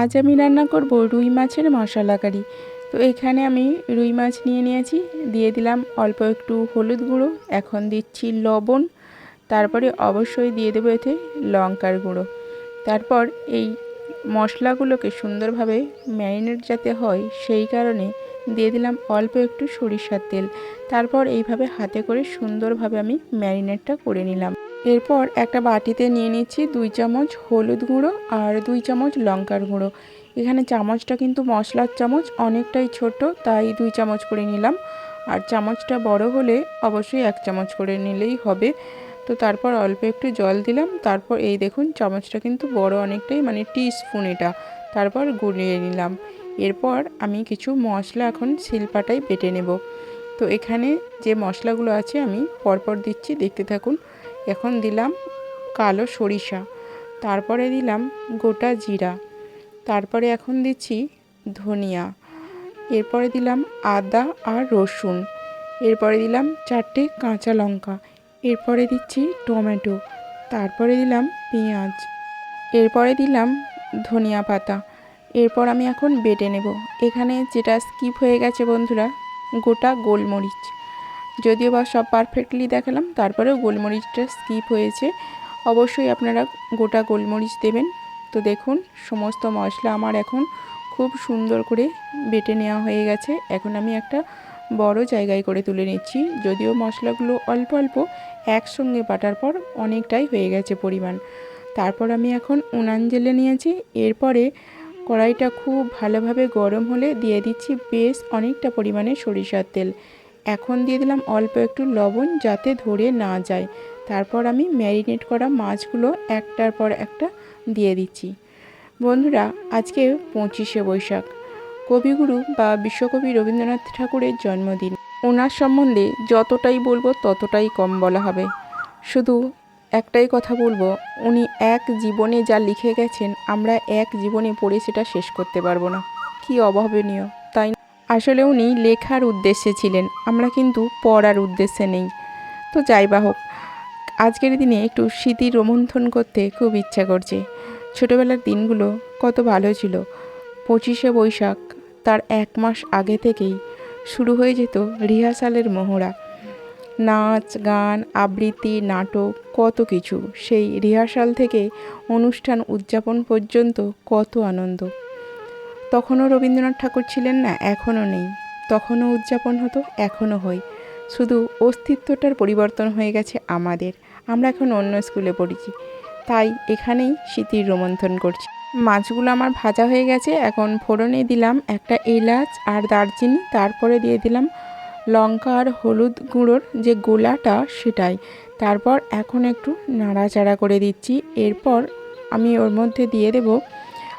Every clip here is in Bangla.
আজ আমি রান্না করব রুই মাছের মশলা কারি তো এখানে আমি রুই মাছ নিয়ে নিয়েছি, দিয়ে দিলাম অল্প একটু হলুদ গুঁড়ো, এখন দিচ্ছি লবণ, তারপরে অবশ্যই দিয়ে দেবো এতে লঙ্কার গুঁড়ো। তারপর এই মশলাগুলোকে সুন্দরভাবে ম্যারিনেট যাতে হয় সেই কারণে দিয়ে দিলাম অল্প একটু সরিষার তেল। তারপর এইভাবে হাতে করে সুন্দরভাবে আমি ম্যারিনেটটা করে নিলাম। এরপর একটা বাটিতে নিয়ে নিচ্ছি দুই চামচ হলুদ গুঁড়ো আর দুই চামচ লঙ্কার গুঁড়ো। এখানে চামচটা কিন্তু মশলার চামচ, অনেকটাই ছোট, তাই দুই চামচ করে নিলাম। আর চামচটা বড় হলে অবশ্যই এক চামচ করে নিলেই হবে। তো তারপর অল্প একটু জল দিলাম। তারপর এই দেখুন, চামচটা কিন্তু বড় অনেকটাই মানে টি স্পুন এটা। তারপর গুলিয়ে নিলাম। এরপর আমি কিছু মশলা এখন শিলপাটায় বেটে নেব। তো এখানে যে মশলাগুলো আছে, আমি পরপর দিচ্ছি। দেখতে থাকুন। এখন দিলাম কালো সরিষা, তারপরে দিলাম গোটা জিরা, তারপরে এখন দিচ্ছি ধনিয়া, এরপরে দিলাম আদা আর রসুন, এরপরে দিলাম চারটে কাঁচা লঙ্কা, এরপরে দিচ্ছি টমেটো, তারপরে দিলাম পেঁয়াজ, এরপরে দিলাম ধনিয়া পাতা, এরপর আমি এখন বেটে নেব। এখানে যেটা স্কিপ হয়ে গেছে বন্ধুরা, গোটা গোলমরিচ। যদিও বা সব পারফেক্টলি দেখালাম, তারপরেও গোলমরিচটা স্কিপ হয়েছে। অবশ্যই আপনারা গোটা গোলমরিচ দেবেন। তো দেখুন, সমস্ত মশলা আমার এখন খুব সুন্দর করে বেটে নেওয়া হয়ে গেছে। এখন আমি একটা বড় জায়গায় করে তুলে নিচ্ছি। যদিও মশলাগুলো অল্প অল্প, একসঙ্গে বাটার পর অনেকটাই হয়ে গেছে পরিমাণ। তারপর আমি এখন উনান জেলে নিয়েছি। এরপরে কড়াইটা খুব ভালোভাবে গরম হলে দিয়ে দিচ্ছি বেশ অনেকটা পরিমাণে সরিষার তেল। এখন দিয়ে দিলাম অল্প একটু লবণ যাতে ধরে না যায়। তারপর আমি ম্যারিনেট করা মাছগুলো একটার পর একটা দিয়ে দিচ্ছি। বন্ধুরা, আজকে পঁচিশে বৈশাখ। কবিগুরু বা বিশ্বকবি রবীন্দ্রনাথ ঠাকুরের জন্মদিন। ওনার সম্বন্ধে যতটাই বলব ততটাই কম বলা হবে। শুধু একটাই কথা বলব, উনি এক জীবনে যা লিখে গেছেন, আমরা এক জীবনে পড়ে সেটা শেষ করতে পারব না। কি অভাবনীয়। আসলে উনি লেখার উদ্দেশ্যে ছিলেন, আমরা কিন্তু পড়ার উদ্দেশ্যে নেই। তো যাই বা হোক, আজকের দিনে একটু স্মৃতি রোমন্থন করতে খুব ইচ্ছা করছে। ছোটোবেলার দিনগুলো কত ভালো ছিল। পঁচিশে বৈশাখ, তার এক মাস আগে থেকেই শুরু হয়ে যেত রিহার্সালের মহড়া। নাচ, গান, আবৃত্তি, নাটক, কত কিছু, সেই রিহার্সাল থেকে অনুষ্ঠান উদযাপন পর্যন্ত কত আনন্দ। তখনও রবীন্দ্রনাথ ঠাকুর ছিলেন না, এখনও নেই। তখনও উদযাপন হতো, এখনও হয়। শুধু অস্তিত্বটার পরিবর্তন হয়ে গেছে আমাদের। আমরা এখন অন্য স্কুলে পড়েছি। তাই এখানেই স্মৃতির রোমন্থন করছি। মাছগুলো আমার ভাজা হয়ে গেছে, এখন ফোড়নে দিলাম একটা এলাচ আর দারচিনি, তারপরে দিয়ে দিলাম লঙ্কা আর হলুদ গুঁড়োর যে গোলাটা সেটাই। তারপর এখন একটু নাড়াচাড়া করে দিচ্ছি। এরপর আমি ওর মধ্যে দিয়ে দেব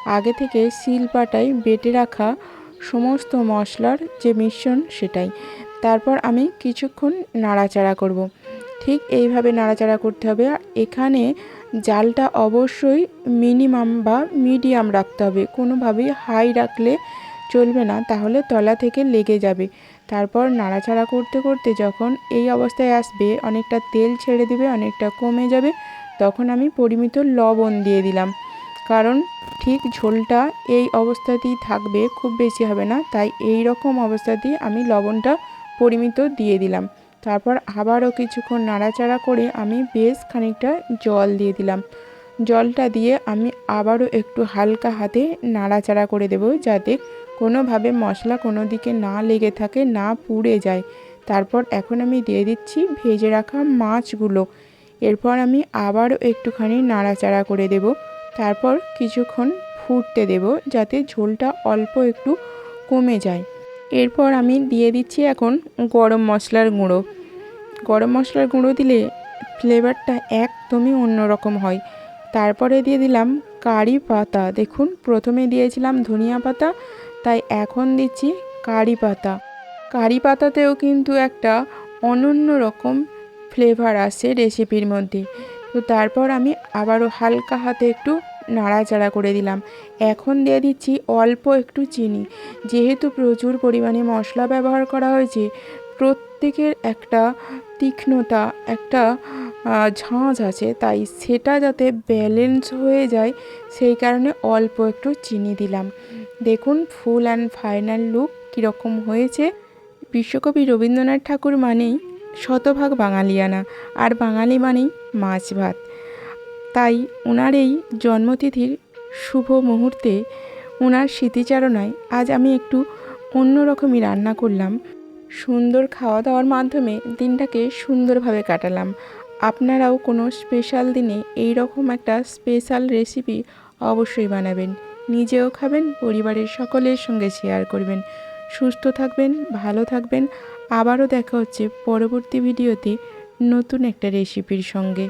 আগে থেকে শিলপাটায় বেটে রাখা সমস্ত মশলার যে মিশ্রণ সেটাই। তারপর আমি কিছুক্ষণ নাড়াচাড়া করব। ঠিক এইভাবে নাড়াচাড়া করতে হবে। এখানে জালটা অবশ্যই মিনিমাম বা মিডিয়াম রাখতে হবে। কোনোভাবেই হাই রাখলে চলবে না, তাহলে তলা থেকে লেগে যাবে। তারপর নাড়াচাড়া করতে করতে যখন এই অবস্থায় আসবে, অনেকটা তেল ছেড়ে দেবে, অনেকটা কমে যাবে, তখন আমি পরিমিত লবণ দিয়ে দিলাম। কারণ ঠিক ঝোলটা এই অবস্থাতেই থাকবে, খুব বেশি হবে না। তাই এই রকম অবস্থাতেই আমি লবণটা পরিমিত দিয়ে দিলাম। তারপর আবারও কিছুক্ষণ নাড়াচাড়া করে আমি বেশ খানিকটা জল দিয়ে দিলাম। জলটা দিয়ে আমি আবারও একটু হালকা হাতে নাড়াচাড়া করে দেব যাতে কোনোভাবে মশলা কোনো দিকে না লেগে থাকে, না পুড়ে যায়। তারপর এখন আমি দিয়ে দিচ্ছি ভেজে রাখা মাছগুলো। এরপর আমি আবারও একটুখানি নাড়াচাড়া করে দেব। তারপর কিছুক্ষণ ফুটতে দেব যাতে ঝোলটা অল্প একটু কমে যায়। এরপর আমি দিয়ে দিচ্ছি এখন গরম মশলার গুঁড়ো। গরম মশলার গুঁড়ো দিলে ফ্লেভারটা একদমই অন্যরকম হয়। তারপরে দিয়ে দিলাম কারি পাতা। দেখুন, প্রথমে দিয়েছিলাম ধনিয়া পাতা, তাই এখন দিচ্ছি কারি পাতা। কারি পাতাতেও কিন্তু একটা অনন্য রকম ফ্লেভার আসে রেসিপির মধ্যে। তো তারপর আমি আবারও হালকা হাতে একটু নাড়াচাড়া করে দিলাম। এখন দিয়ে দিচ্ছি অল্প একটু চিনি। যেহেতু প্রচুর পরিমাণে মশলা ব্যবহার করা হয়েছে, প্রত্যেকের একটা তীক্ষ্ণতা, একটা ঝাঁঝ আছে, তাই সেটা যাতে ব্যালেন্স হয়ে যায়, সেই কারণে অল্প একটু চিনি দিলাম। দেখুন ফুল অ্যান্ড ফাইনাল লুক কীরকম হয়েছে। বিশ্বকবি রবীন্দ্রনাথ ঠাকুর মানেই শতভাগ বাঙালিয়ানা, আর বাঙালি মানেই মাছ ভাত তাই ওনার এই জন্মতিথির শুভ মুহূর্তে ওনার স্মৃতিচারণায় আজ আমি একটু অন্যরকমই রান্না করলাম। সুন্দর খাওয়া দাওয়ার মাধ্যমে দিনটাকে সুন্দরভাবে কাটালাম। আপনারাও কোনো স্পেশাল দিনে এই রকম একটা স্পেশাল রেসিপি অবশ্যই বানাবেন। নিজেও খাবেন, পরিবারের সকলের সঙ্গে শেয়ার করবেন। সুস্থ থাকবেন, ভালো থাকবেন আবারও দেখা হচ্ছে পরবর্তী ভিডিওতে নতুন একটা রেসিপির সঙ্গে।